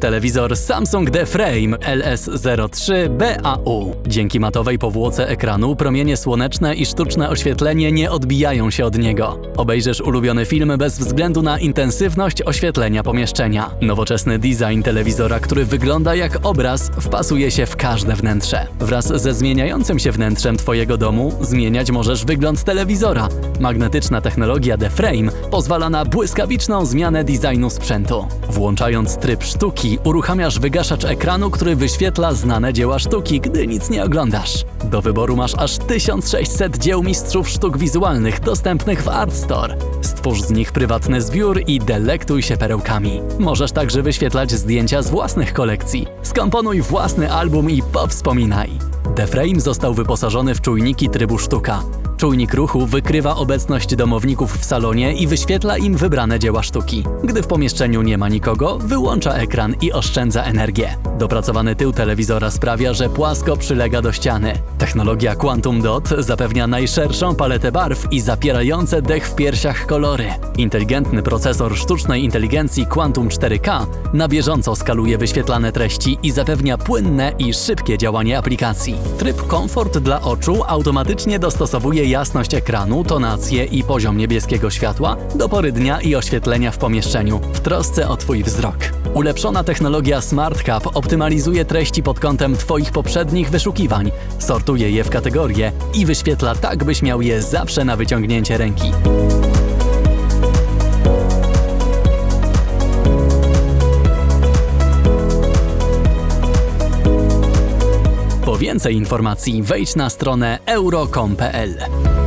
Telewizor Samsung The Frame LS03BAU. Dzięki matowej powłoce ekranu promienie słoneczne i sztuczne oświetlenie nie odbijają się od niego. Obejrzysz ulubiony film bez względu na intensywność oświetlenia pomieszczenia. Nowoczesny design telewizora, który wygląda jak obraz, wpasuje się w każde wnętrze. Wraz ze zmieniającym się wnętrzem Twojego domu zmieniać możesz wygląd telewizora. Magnetyczna technologia The Frame pozwala na błyskawiczną zmianę designu sprzętu. Włączając tryb sztuki, uruchamiasz wygaszacz ekranu, który wyświetla znane dzieła sztuki, gdy nic nie oglądasz. Do wyboru masz aż 1600 dzieł mistrzów sztuk wizualnych dostępnych w Art Store. Stwórz z nich prywatny zbiór i delektuj się perełkami. Możesz także wyświetlać zdjęcia z własnych kolekcji. Skomponuj własny album i powspominaj. The Frame został wyposażony w czujniki trybu sztuka. Czujnik ruchu wykrywa obecność domowników w salonie i wyświetla im wybrane dzieła sztuki. Gdy w pomieszczeniu nie ma nikogo, wyłącza ekran i oszczędza energię. Dopracowany tył telewizora sprawia, że płasko przylega do ściany. Technologia Quantum Dot zapewnia najszerszą paletę barw i zapierające dech w piersiach kolory. Inteligentny procesor sztucznej inteligencji Quantum 4K na bieżąco skaluje wyświetlane treści i zapewnia płynne i szybkie działanie aplikacji. Tryb komfort dla oczu automatycznie dostosowuje jasność ekranu, tonację i poziom niebieskiego światła do pory dnia i oświetlenia w pomieszczeniu w trosce o Twój wzrok. Ulepszona technologia Smart Hub optymalizuje treści pod kątem Twoich poprzednich wyszukiwań, sortuje je w kategorie i wyświetla tak, byś miał je zawsze na wyciągnięcie ręki. Więcej informacji wejdź na stronę euro.com.pl.